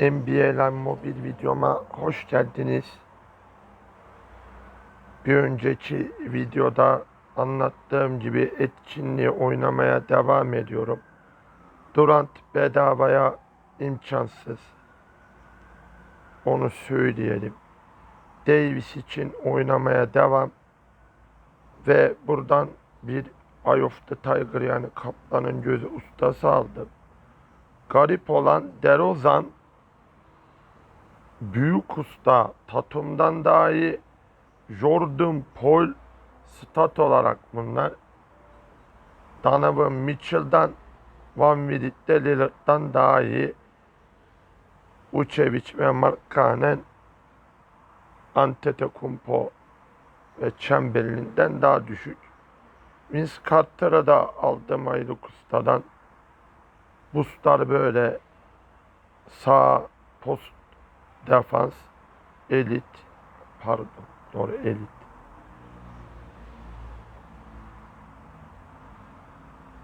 NBA'ler mobil videoma hoş geldiniz. Bir önceki videoda anlattığım gibi etkinliği oynamaya devam ediyorum. Durant bedavaya imkansız. Onu söyleyelim. Davis için oynamaya devam. Ve buradan bir Eye of the Tiger yani kaplanın gözü ustası aldım. Garip olan DeRozan büyük usta Tatum'dan daha iyi Jordan Paul stat olarak bunlar. Donovan Mitchell'dan Van Vliet'te Lillard'dan daha iyi. Ucevic ve Markkanen Antetokounmpo ve Chamberlain'den daha düşük. Vince Carter'ı da aldım Ayluk Usta'dan. Bustar böyle sağ post defans elit pardon doğru elit.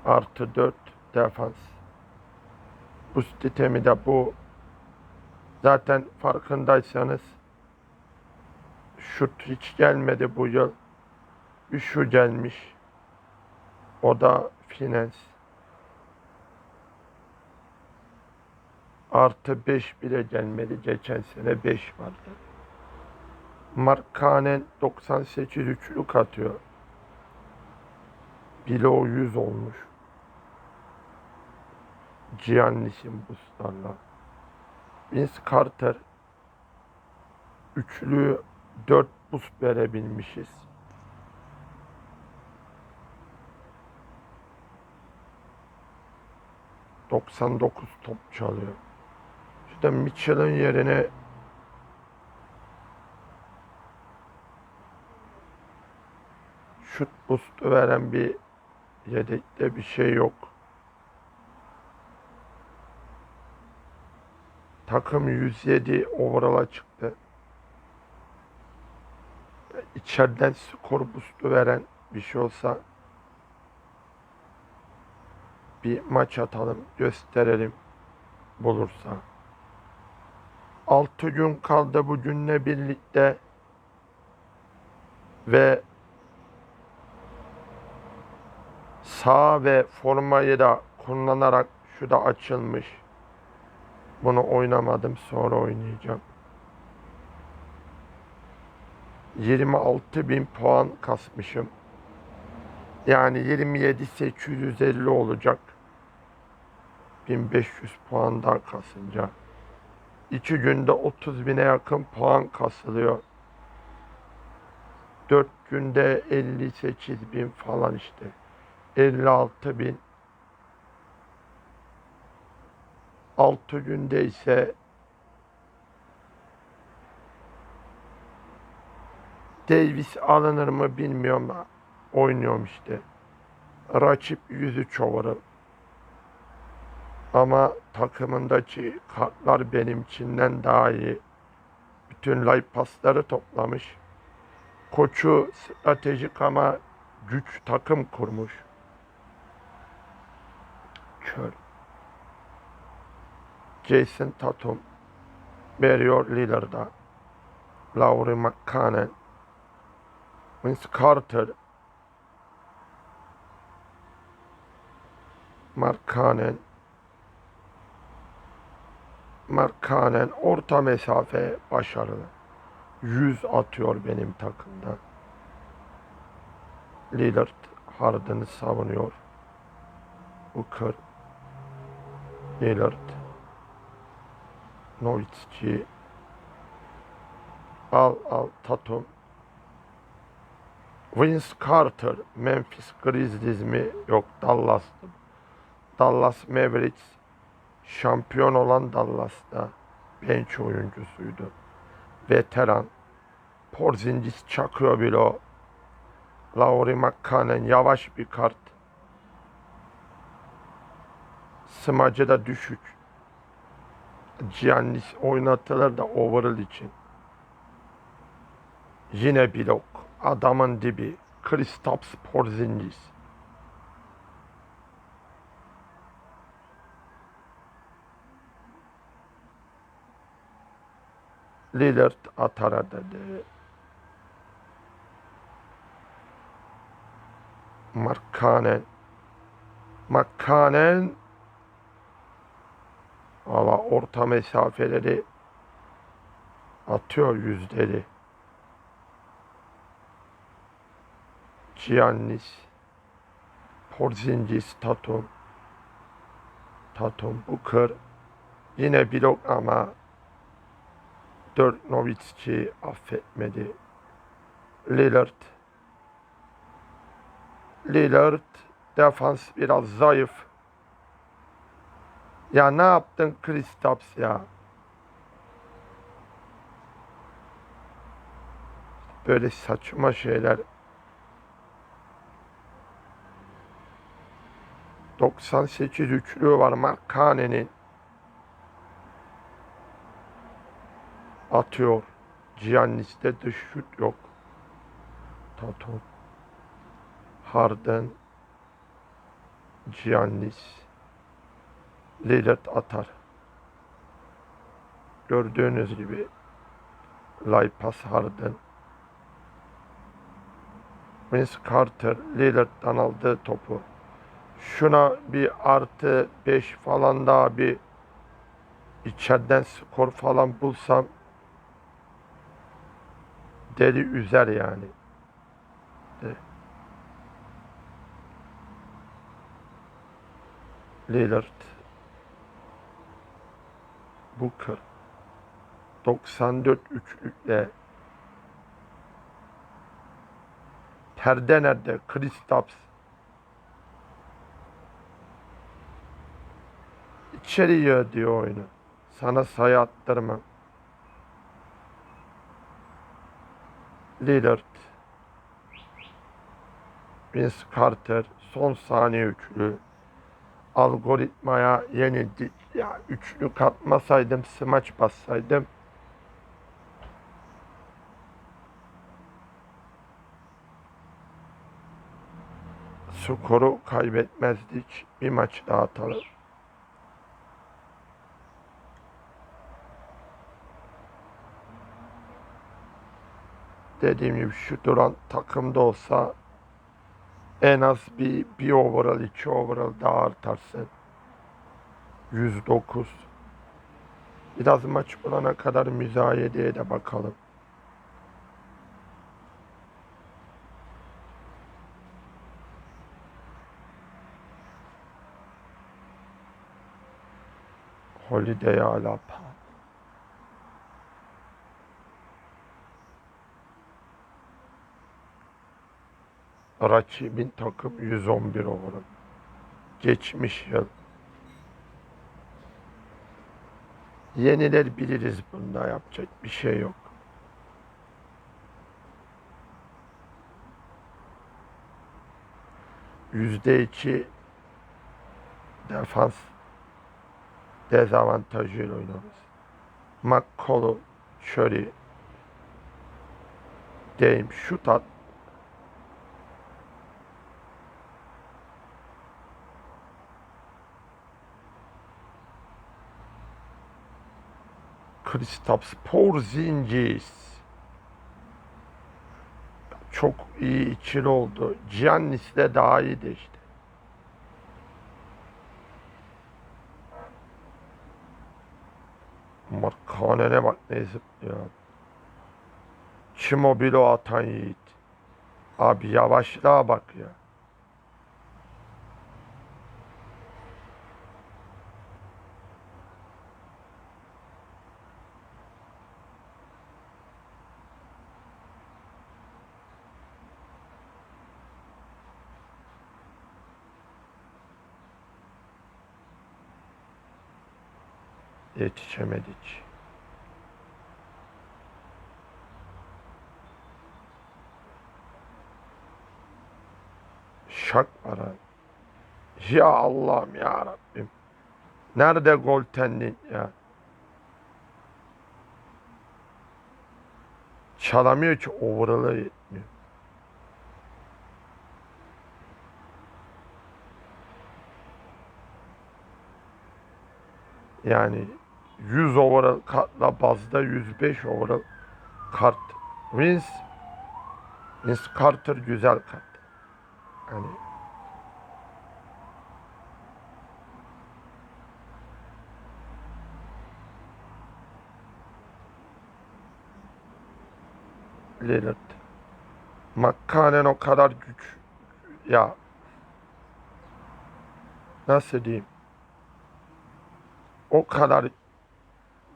Artı 4 defans. Bu sistemi de bu zaten farkındaysanız şut hiç gelmedi bu yıl. Bir gelmiş. O da finans artı 5 bile gelmedi. Geçen sene 5 vardı. Markkanen 98 üçlük atıyor. Bilo 100 olmuş. Giannis'in buslarla. Vince Carter üçlü 4 bus verebilmişiz. ...99 top çalıyor. İşte Mitchell'ın yerine şut boost veren bir yedekte bir şey yok. Takım 107 overall'a çıktı. İçeriden skor boost'u veren bir şey olsa bir maç atalım, gösterelim bulursa. 6 gün kaldı bugünle birlikte ve sağ ve formayı da kullanarak şu da açılmış. Bunu oynamadım sonra oynayacağım. 26 bin puan kasmışım. Yani 27 850 olacak. 1500 puan daha kasınca. 2 günde 30 bine yakın puan kasılıyor. 4 günde 58 bin falan işte. 56 bin. 6 günde ise Davis alınır mı bilmiyorum oynuyorum işte. Rakip 103 overall. Ama takımındaki kartlar benimkinden daha iyi. Bütün live pasları toplamış. Koçu stratejik ama güç takım kurmuş. Kör. Jason Tatum veriyor Lillard'a. Laurie McCannen. Vince Carter. Markkanen. Markkanen orta mesafe başarılı. 100 atıyor benim takımda. Lillard Harden'ı savunuyor. Booker Lillard Nowitzki Al al Tatum Vince Carter Memphis Grizzlies mi? Yok Dallas'tı. Dallas Mavericks şampiyon olan Dallas'ta bench oyuncusuydu. Veteran. Porzingis çakıyor bile o. Laurie McCannen yavaş bir kart. Smacı da düşük. Giannis oynatılır da overall için. Yine blok. Adamın dibi. Kristaps Porzingis. Lillard atar dedi. Markkanen. Markkanen. Valla orta mesafeleri atıyor yüzleri. Giannis. Porzingis, Tatum. Tatum, Booker. Yine blok ama Dirk Nowitzki affetmedi. Lillard. Lillard defans biraz zayıf. Ya ne yaptın Kristaps ya? Böyle saçma şeyler. 98 üçlü var Markkanen'in. Atıyor. Giannis'te dış şut yok. Tatum. Harden. Giannis. Lillard atar. Gördüğünüz gibi Laipas Harden. Vince Carter Lillard'dan aldığı topu. Şuna bir artı 5 falan daha bir içeriden skor falan bulsam deli üzer yani. De. Lillard Booker 94 üçlükle perde nerede? Kristaps içeri yığ diyor oyunu. Sana sayı attırmam. Lillard Vince Carter son saniye üçlü algoritmaya yenildi. Ya üçlü katmasaydım, smaç bassaydım skoru kaybetmezdik. Bir maç daha atalım. Dediğim gibi şu duran takımda olsa en az bir, bir overall, iki overall daha artarsın. 109. Biraz maç bulana kadar müzayedeye de bakalım. Holiday Alapa. Rakibin takım 111 overall. Geçmiş yıl. Yeniler biliriz bunda yapacak bir şey yok. Yüzde iki defans dezavantajıyla oynarız. McCollum, Curry, Dame şut at. Kristaps Porzingis. Çok iyi ikili oldu. Giannis de daha iyiydi işte. Markkanen'e bak ne zıplıyor. Kim o bilo atan yiğit. Abi yavaşlığa bak ya. Yetişemedik. Şak var ha. Ya Allah'ım ya Rabbim. Nerede gol tendin ya? Çalamıyor ki overall'ı yetmiyor. Yani 100 overall kartla bazda 105 overall kart. Vince Vince Carter güzel kart. Hani Lillard. McCannen o kadar güç ya nasıl diyeyim o kadar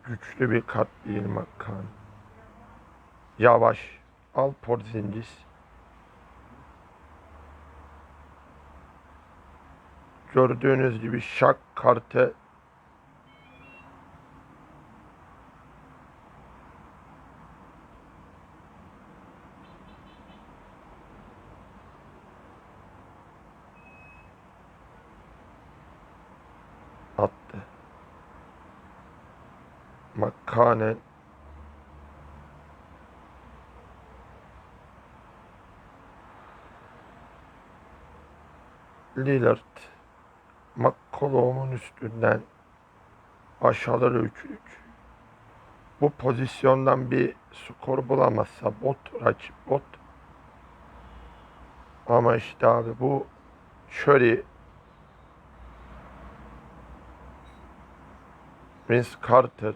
güçlü bir kart değil McCann. Yavaş. Al Porzingis. Gördüğünüz gibi şak kartı attı. McCannen Lillard McCollum'un üstünden aşağıları üçlük. Bu pozisyondan bir skor bulamazsa bot rakip bot. Ama işte abi bu Curry Vince Carter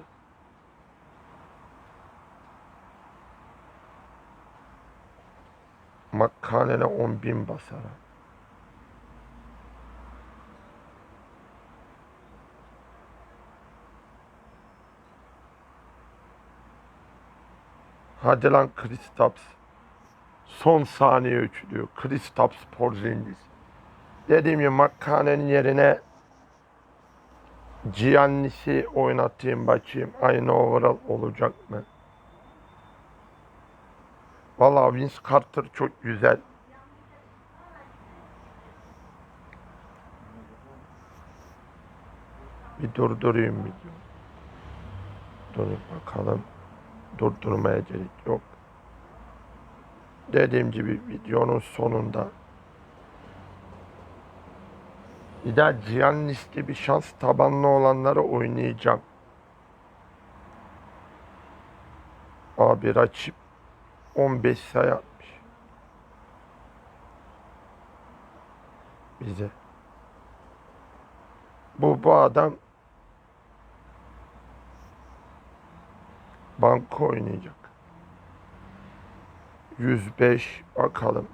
McCannen'e 10 bin basar. Hadi lan Kristaps. Son saniye üçlüyor. Kristaps Porzingis. Dediğim gibi McCannen'in yerine Giannis'i oynatayım bakayım. Aynı overall olacak mı? Vallahi Vince Carter çok güzel. Bir durdurayım video. Dur bakalım. Durdurmaya gerek yok. Dediğim gibi videonun sonunda bir daha Giannis gibi şans tabanlı olanları oynayacağım. Abi rakip 15 sayı atmış. Bize. Bu bu adam banko oynayacak. 105 bakalım.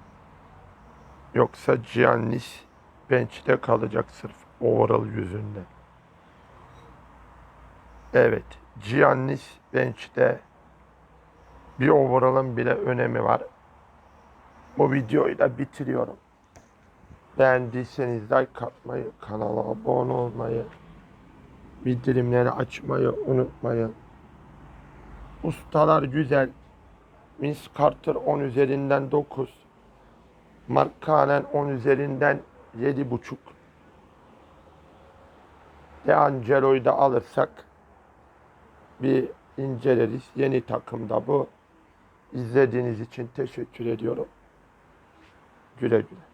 Yoksa Giannis bench'te kalacak sırf overall yüzünden. Evet, Giannis bench'te bir overall'ın bile önemi var. Bu videoyu da bitiriyorum. Beğendiyseniz like atmayı, kanala abone olmayı, bildirimleri açmayı unutmayın. Ustalar güzel. Vince Carter 10 üzerinden 9. Mark Kanen 10 üzerinden 7.5. De Angelo'yu da alırsak bir inceleriz. Yeni takımda bu. İzlediğiniz için teşekkür ediyorum. Güle güle.